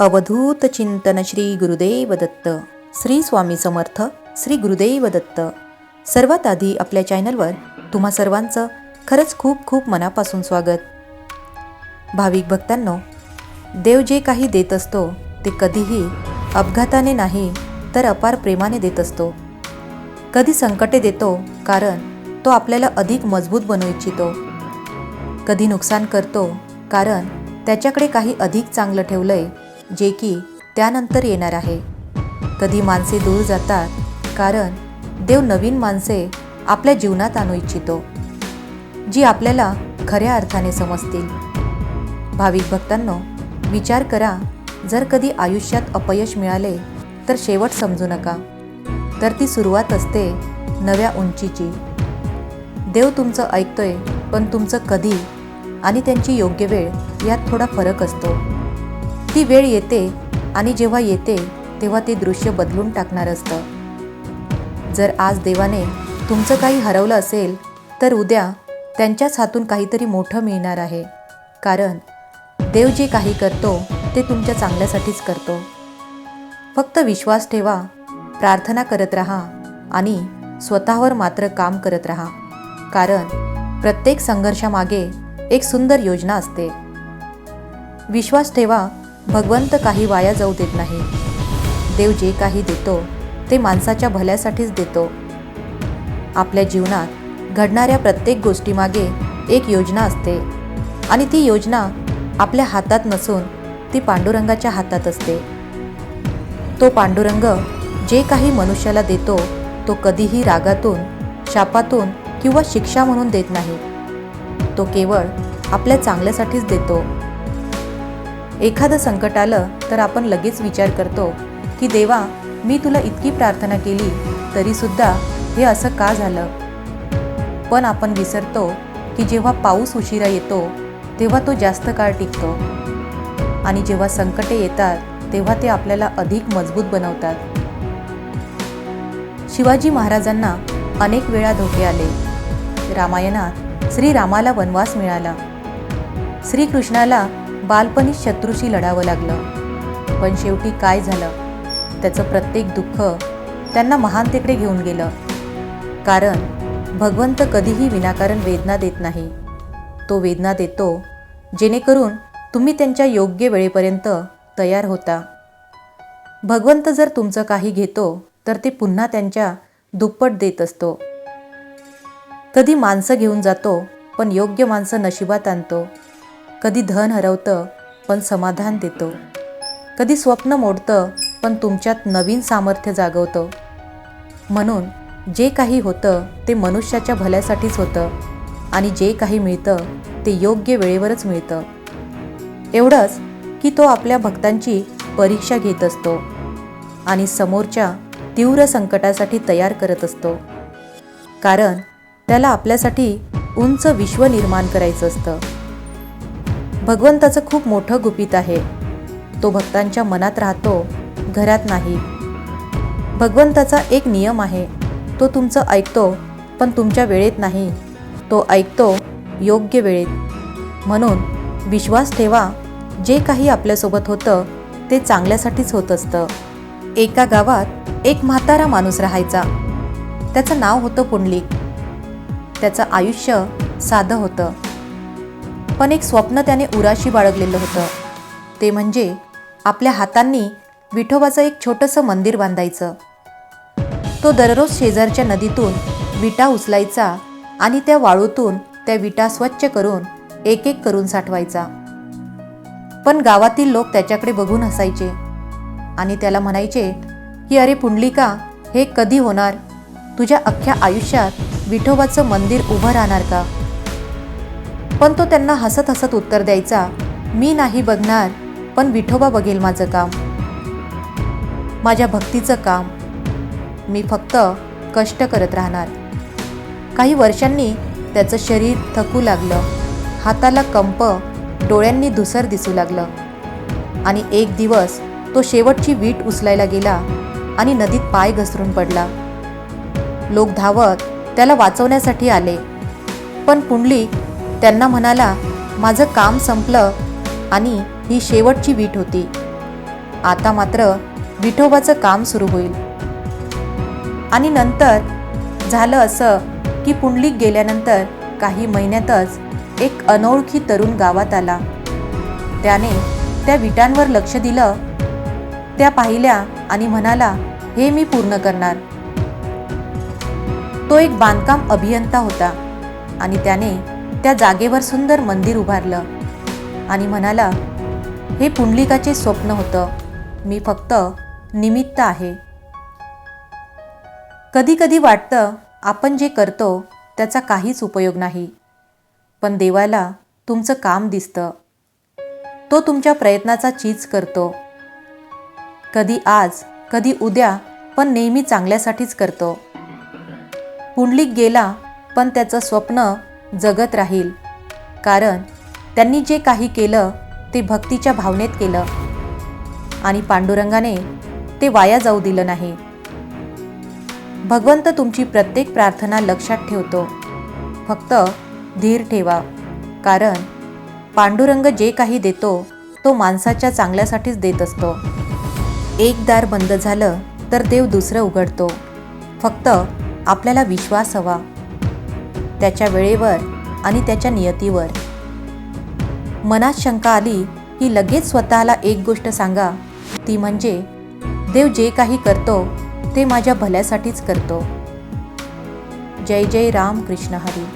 अवधूत चिंतन श्री गुरुदेव दत्त. श्री स्वामी समर्थ श्री गुरुदेव दत्त. सर्वात आधी आपल्या चॅनलवर तुम्हा सर्वांचं खरंच खूप खूप मनापासून स्वागत. भाविक भक्तांनो देव जे काही देत असतो ते कधीही अपघाताने नाही तर अपार प्रेमाने देत असतो. कधी संकटे देतो कारण तो आपल्याला अधिक मजबूत बनवू इच्छितो. कधी नुकसान करतो कारण त्याच्याकडे काही अधिक चांगलं ठेवलंय जे की त्यानंतर येणार आहे. कधी माणसे दूर जातात कारण देव नवीन माणसे आपल्या जीवनात आणू इच्छितो जी आपल्याला खऱ्या अर्थाने समजतील. भाविक भक्तांनो विचार करा जर कधी आयुष्यात अपयश मिळाले तर शेवट समजू नका. तर ती सुरुवात असते नव्या उंचीची. देव तुमचं ऐकतोय पण तुमचं कधी आणि त्यांची योग्य वेळ यात थोडा फरक असतो. ती वेळ येते आणि जेव्हा येते तेव्हा ते दृश्य बदलून टाकणार असतं. जर आज देवाने तुमचं काही हरवलं असेल तर उद्या त्यांच्याच हातून काहीतरी मोठं मिळणार आहे. कारण देव जे काही करतो ते तुमच्या चांगल्यासाठीच करतो. फक्त विश्वास ठेवा प्रार्थना करत राहा आणि स्वतःवर मात्र काम करत राहा. कारण प्रत्येक संघर्षामागे एक सुंदर योजना असते. विश्वास ठेवा भगवंत काही वाया जाऊ देत नाही. देव जे काही देतो ते माणसाच्या भल्यासाठीच देतो. आपल्या जीवनात घडणाऱ्या प्रत्येक गोष्टीमागे एक योजना असते आणि ती योजना आपल्या हातात नसून ती पांडुरंगाच्या हातात असते. तो पांडुरंग जे काही मनुष्याला देतो तो कधीही रागातून शापातून किंवा शिक्षा म्हणून देत नाही. तो केवळ आपल्या चांगल्यासाठीच देतो. एखादं संकट आलं तर आपण लगेच विचार करतो की देवा मी तुला इतकी प्रार्थना केली तरीसुद्धा हे असं का झालं? पण आपण विसरतो की जेव्हा पाऊस उशिरा येतो तेव्हा तो जास्त काळ टिकतो. आणि जेव्हा संकटे येतात तेव्हा ते आपल्याला अधिक मजबूत बनवतात. शिवाजी महाराजांना अनेक वेळा धोके आले. रामायणात श्रीरामाला वनवास मिळाला. श्रीकृष्णाला बालपणी शत्रूशी लढावं लागलं. पण शेवटी काय झालं? त्याचं प्रत्येक दुःख त्यांना महानतेकडे घेऊन गेलं. कारण भगवंत कधीही विनाकारण वेदना देत नाही. तो वेदना देतो जेणेकरून तुम्ही त्यांच्या योग्य वेळेपर्यंत तयार होता. भगवंत जर तुमचं काही घेतो तर ते पुन्हा त्यांच्या दुप्पट देत असतो. कधी माणसं घेऊन जातो पण योग्य माणसं नशिबात आणतो. कधी धन हरवतं पण समाधान देतो. कधी स्वप्न मोडतं पण तुमच्यात नवीन सामर्थ्य जागवतं. म्हणून जे काही होतं ते मनुष्याच्या भल्यासाठीच होतं आणि जे काही मिळतं ते योग्य वेळेवरच मिळतं. एवढंच की तो आपल्या भक्तांची परीक्षा घेत असतो आणि समोरच्या तीव्र संकटासाठी तयार करत असतो. कारण त्याला आपल्यासाठी उंच विश्व निर्माण करायचं असतं. भगवंताचं खूप मोठं गुपित आहे. तो भक्तांच्या मनात राहतो घरात नाही. भगवंताचा एक नियम आहे तो तुमचं ऐकतो पण तुमच्या वेळेत नाही. तो ऐकतो योग्य वेळेत. म्हणून विश्वास ठेवा जे काही आपल्यासोबत होतं ते चांगल्यासाठीच होत असतं. एका गावात एक म्हातारा माणूस राहायचा. त्याचं नाव होतं पुंडलिक. त्याचं आयुष्य साधं होतं. पण एक स्वप्न त्याने उराशी बाळगलेलं होतं. ते म्हणजे आपल्या हातांनी विठोबाचं एक छोटंसं मंदिर बांधायचं. तो दररोज शेजारच्या नदीतून विटा उचलायचा आणि त्या वाळूतून त्या विटा स्वच्छ करून एक एक करून साठवायचा. पण गावातील लोक त्याच्याकडे बघून हसायचे आणि त्याला म्हणायचे की अरे पुंडलिका हे कधी होणार? तुझ्या अख्ख्या आयुष्यात विठोबाचं मंदिर उभं राहणार का? पण तो त्यांना हसत हसत उत्तर द्यायचा मी नाही बघणार पण विठोबा बघेल माझं काम. माझ्या भक्तीचं काम. मी फक्त कष्ट करत राहणार. काही वर्षांनी त्याचं शरीर थकू लागलं. हाताला कंप डोळ्यांनी धुसर दिसू लागलं. आणि एक दिवस तो शेवटची वीट उचलायला गेला आणि नदीत पाय घसरून पडला. लोक धावत त्याला वाचवण्यासाठी आले. पण पुंडली त्यांना म्हणाला माझं काम संपलं आणि ही शेवटची वीट होती. आता मात्र विठोबाचं काम सुरू होईल. आणि नंतर झालं असं की पुंडलिक गेल्यानंतर काही महिन्यातच एक अनोळखी तरुण गावात आला. त्याने त्या विटांवर लक्ष दिलं त्या पाहिल्या आणि म्हणाला हे मी पूर्ण करणार. तो एक बांधकाम अभियंता होता आणि त्याने त्या जागेवर सुंदर मंदिर उभारलं. आणि म्हणाला हे पुंडलिकाचे स्वप्न होतं. मी फक्त निमित्त आहे. कधी कधी वाटतं आपण जे करतो त्याचा काहीच उपयोग नाही. पण देवाला तुमचं काम दिसतं. तो तुमच्या प्रयत्नाचा चीज करतो. कधी आज कधी उद्या पण नेहमी चांगल्यासाठीच करतो. पुंडलिक गेला पण त्याचं स्वप्न जगत राहील. कारण त्यांनी जे काही केलं ते भक्तीच्या भावनेत केलं. आणि पांडुरंगाने ते वाया जाऊ दिलं नाही. भगवंत तुमची प्रत्येक प्रार्थना लक्षात ठेवतो. फक्त धीर ठेवा. कारण पांडुरंग जे काही देतो तो माणसाच्या चांगल्यासाठीच देत असतो. एक दार बंद झालं तर देव दुसरं उघडतो. फक्त आपल्याला विश्वास हवा. त्याच्या वेळेवर आणि त्याच्या नियतीवर. मनात शंका आली की लगेच स्वतःला एक गोष्ट सांगा. ती म्हणजे देव जे काही करतो ते माझ्या भल्यासाठीच करतो. जय जय राम कृष्ण हरी.